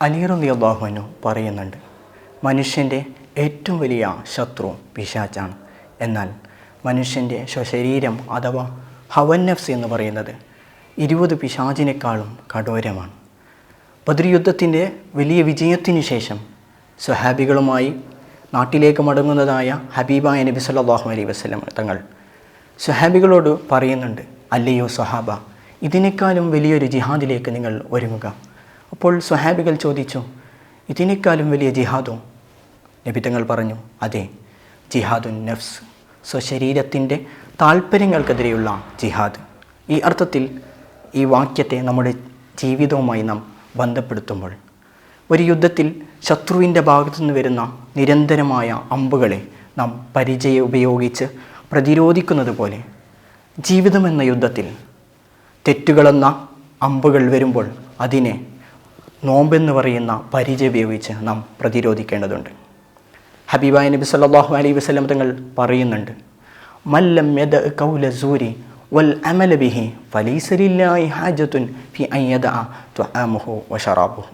അലീറലി അള്ളാഹുവിനു പറയുന്നുണ്ട് മനുഷ്യന്റെ ഏറ്റവും വലിയ ശത്രു പിശാച്ചാണ് എന്നാൽ മനുഷ്യന്റെ സ്വശരീരം അഥവാ ഹവന്നഫ്സ് എന്ന് പറയുന്നത് ഇരുപത് പിശാചിനേക്കാളും കഠോരമാണ്. ബദ്രിയുദ്ധത്തിന്റെ വലിയ വിജയത്തിനു ശേഷം സ്വഹാബികളുമായി നാട്ടിലേക്ക് മടങ്ങുന്നതായ ഹബീബായ നബി സല്ലാഹു അലൈ വസല്ലം തങ്ങൾ സ്വഹാബികളോട് പറയുന്നുണ്ട് അല്ലയോ സ്വഹാബ ഇതിനേക്കാളും വലിയൊരു ജിഹാദിലേക്ക് നിങ്ങൾ ഒരുങ്ങുക. അപ്പോൾ സ്വഹാബികൾ ചോദിച്ചു ഇതിനേക്കാളും വലിയ ജിഹാദോ? നബി തങ്ങൾ പറഞ്ഞു അതെ ജിഹാദുൻ നഫ്സ് സ്വശരീരത്തിന്റെ താല്പര്യങ്ങൾക്കെതിരെയുള്ള ജിഹാദ്. ഈ അർത്ഥത്തിൽ ഈ വാക്യത്തെ നമ്മുടെ ജീവിതവുമായി നാം ബന്ധപ്പെടുത്തുമ്പോൾ ഒരു യുദ്ധത്തിൽ ശത്രുവിന്റെ ഭാഗത്തു നിന്ന് വരുന്ന നിരന്തരമായ അമ്പുകളെ നാം പരിചയം ഉപയോഗിച്ച് പ്രതിരോധിക്കുന്നത് പോലെ ജീവിതമെന്ന യുദ്ധത്തിൽ തെറ്റുകളെന്ന അമ്പുകൾ വരുമ്പോൾ അതിനെ നോമ്പെന്ന് പറയുന്ന പരിചയം ഉപയോഗിച്ച് നാം പ്രതിരോധിക്കേണ്ടതുണ്ട്. ഹബീബായ നബി സല്ലാഹു അലൈ വസ്ലം തങ്ങൾ പറയുന്നുണ്ട് മല്ലം യദ കൗല സൂരി വൽ അമല ബിഹി ഫലൈസ ലില്ലാഹി ഹാജത്തുൻ ഫി അയ്യദ വശറാബുഹു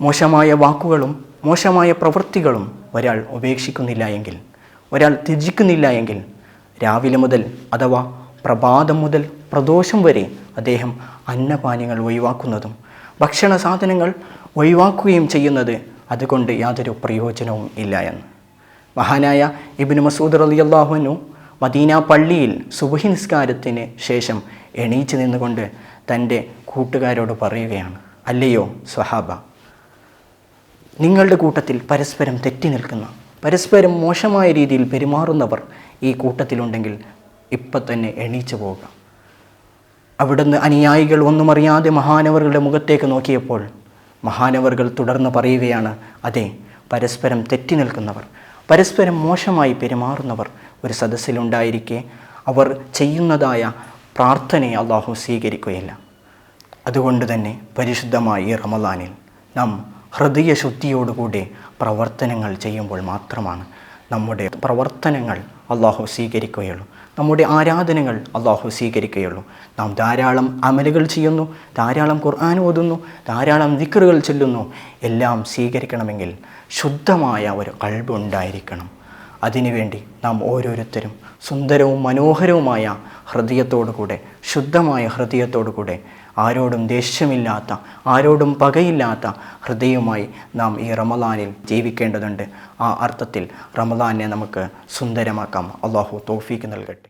മോശമായ വാക്കുകളും മോശമായ പ്രവൃത്തികളും ഒരാൾ ഉപേക്ഷിക്കുന്നില്ല എങ്കിൽ ഒരാൾ ത്യജിക്കുന്നില്ല എങ്കിൽ രാവിലെ മുതൽ അഥവാ പ്രഭാതം മുതൽ പ്രദോഷം വരെ അദ്ദേഹം അന്നപാനീയങ്ങൾ ഒഴിവാക്കുന്നതും ഭക്ഷണ സാധനങ്ങൾ ഒഴിവാക്കുകയും ചെയ്യുന്നത് അതുകൊണ്ട് യാതൊരു പ്രയോജനവും ഇല്ല എന്ന്. മഹാനായ ഇബിന് മസൂദ് റളിയല്ലാഹുവിനു മദീന പള്ളിയിൽ സുബഹി നിസ്കാരത്തിന് ശേഷം എണീച്ചു നിന്നുകൊണ്ട് തന്റെ കൂട്ടുകാരോട് പറയുകയാണ് അല്ലയോ സ്വഹാബ നിങ്ങളുടെ കൂട്ടത്തിൽ പരസ്പരം തെറ്റി നിൽക്കുന്ന പരസ്പരം മോശമായ രീതിയിൽ പെരുമാറുന്നവർ ഈ കൂട്ടത്തിലുണ്ടെങ്കിൽ ഇപ്പം തന്നെ എണീച്ചു പോവുക അവിടുന്ന് അനുയായികൾ ഒന്നും അറിയാതെ മഹാനവറുകളുടെ മുഖത്തേക്ക് നോക്കിയപ്പോൾ മഹാനവറുകൾ തുടർന്ന് പറയുകയാണ് അതെ പരസ്പരം തെറ്റി നിൽക്കുന്നവർ പരസ്പരം മോശമായി പെരുമാറുന്നവർ ഒരു സദസ്സിലുണ്ടായിരിക്കെ അവർ ചെയ്യുന്നതായ പ്രാർത്ഥനയെ അള്ളാഹു സ്വീകരിക്കുകയില്ല. അതുകൊണ്ട് തന്നെ പരിശുദ്ധമായ റമദാനിൽ നാം ഹൃദയശുദ്ധിയോടുകൂടി പ്രവർത്തനങ്ങൾ ചെയ്യുമ്പോൾ മാത്രമാണ് നമ്മുടെ പ്രവർത്തനങ്ങൾ അള്ളാഹു സ്വീകരിക്കുകയുള്ളൂ. നമ്മുടെ ആരാധനകൾ അള്ളാഹു സ്വീകരിക്കുകയുള്ളൂ. നാം ധാരാളം അമലുകൾ ചെയ്യുന്നു ധാരാളം ഖുർആൻ ഓതുന്നു ധാരാളം ദിക്കറുകൾ ചെല്ലുന്നു. എല്ലാം സ്വീകരിക്കണമെങ്കിൽ ശുദ്ധമായ ഒരു കൾബുണ്ടായിരിക്കണം അതിനുവേണ്ടി നാം ഓരോരുത്തരും സുന്ദരവും മനോഹരവുമായ ഹൃദയത്തോടുകൂടെ ശുദ്ധമായ ഹൃദയത്തോടുകൂടെ ആരോടും ദേഷ്യമില്ലാത്ത ആരോടും പകയില്ലാത്ത ഹൃദയവുമായി നാം ഈ റമദാനിൽ ജീവിക്കേണ്ടതുണ്ട്. ആ അർത്ഥത്തിൽ റമദാനെ നമുക്ക് സുന്ദരമാക്കാം. അള്ളാഹു തോഫീക്ക് നൽകട്ടെ.